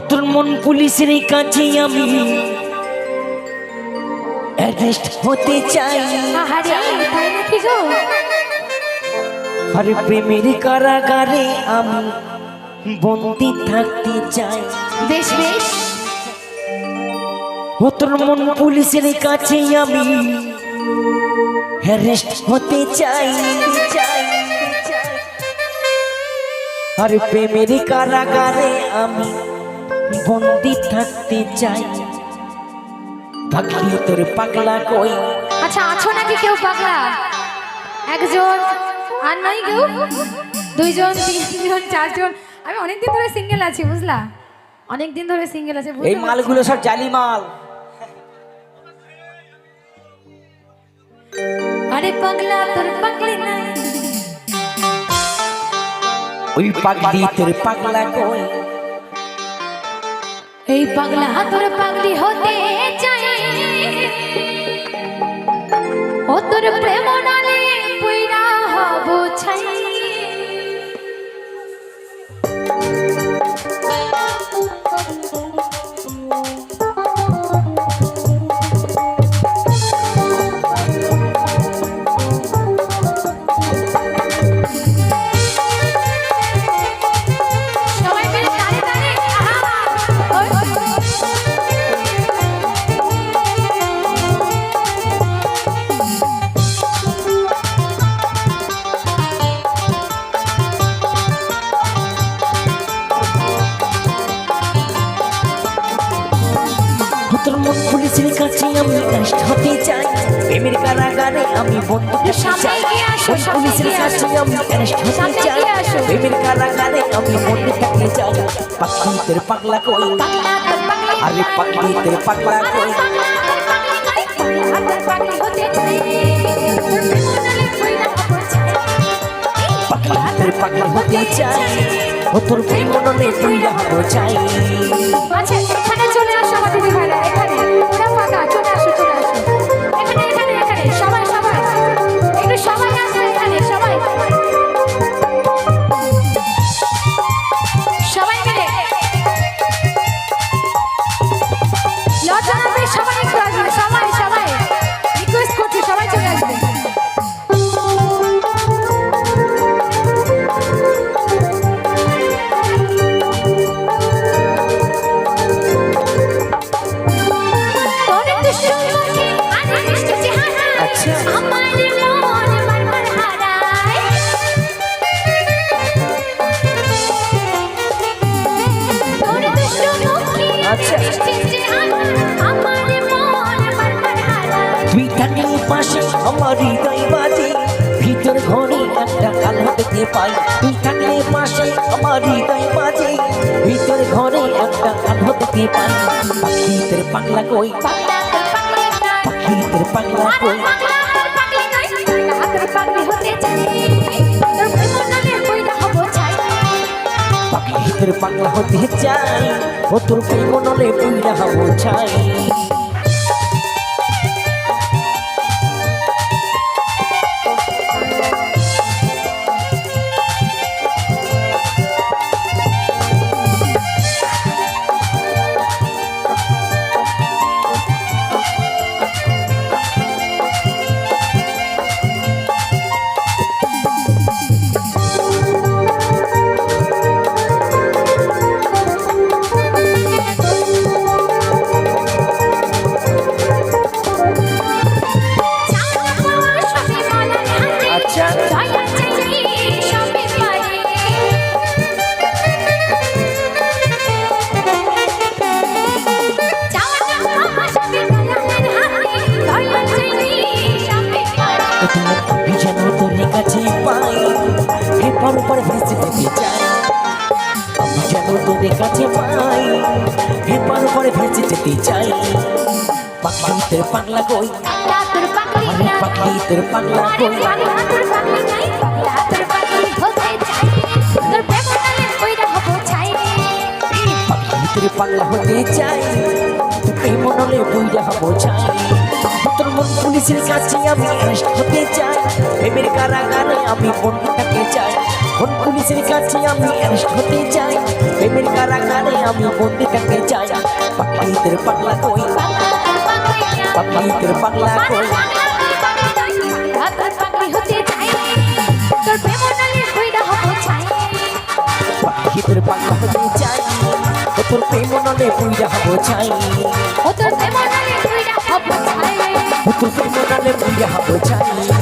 তোর মন পুলিশের কাছে আমি অ্যারেস্ট হতে চাই। আর প্রেমের কারাগারে আমি বন্দি থাকতে চাই। বেশ বেশ। মন পুলিশের কাছে আমি অ্যারেস্ট হতে চাই। চাই আর প্রেমের কারাগারে আমি বন্দি থাকতে চাই। পাগলি তোর পাগলা কই? আচ্ছা আছো নাকি কেউ পাগলা? একজন আর নাই কেউ? দুইজন তিনজন চারজন? আমি অনেকদিন ধরে সিঙ্গেল আছি বুঝলা? অনেকদিন ধরে সিঙ্গেল আছে এই মালগুলো সব জালি মাল। আরে পাগলা তোর পাগলি নাই। ওই পাগলি তোর পাগলা কই? এই পাগলা তোর পাগলি হতে চাই। ও তোর প্রেম পুলিশের কাছে আমি অ্যারেস্ট হতে চাই প্রেমের কারাগারে আমি থাকতে সামনে চাই এগিয়ে আসো, পুলিশের কাছে আমি অ্যারেস্ট হতে চাই প্রেমের কারাগারে আমি বন্দি থাকতে চাই তোর পাগলা কই? আরে তোর পাগলা কই? তোর পাগলি হতে চাই। ও তোর প্রেম মনে তুইরা হব চাই। আচ্ছা তুই থাকলে পাশে আমার হৃদয় বাজে। ভিতর ঘরে একটা আলো দেখতে পাই। তুই থাকলে পাশে আমার হৃদয় বাজে। ভিতর ঘরে একটা আলো দেখতে পাই। পাগলা কই? পাখি পাগলা কই? পাগলি হতে চাই ও তোর প্রেম নলে পুইরা হব চাই। যেন তোর কাছে পাই। হে পর ভেসে যেতে চাই। পাখি তোর পাগলা কই? আরে পাখি তোর পাগলা কই পাখি তোর হতে চাই এই মনলে বইরা হব চাই তোর মন পুলিশের কাছে আমি হতে চাই। প্রেমের কারাগারে আমি বন্দি থাকতে চাই। মন পুলিশের কাছে আমি অ্যারেস্ট হতে চাই। প্রেমের কারাগারে আমি বন্দি কাকে চাই। পাগলিদের পাগলা কই? পাগলিদের পাগলা কই? পাগলিদের পাগলা হতে চাই। তোর প্রেম নলে পুইরা হব চাই। তোর প্রেম নলে পুইরা হব চাই।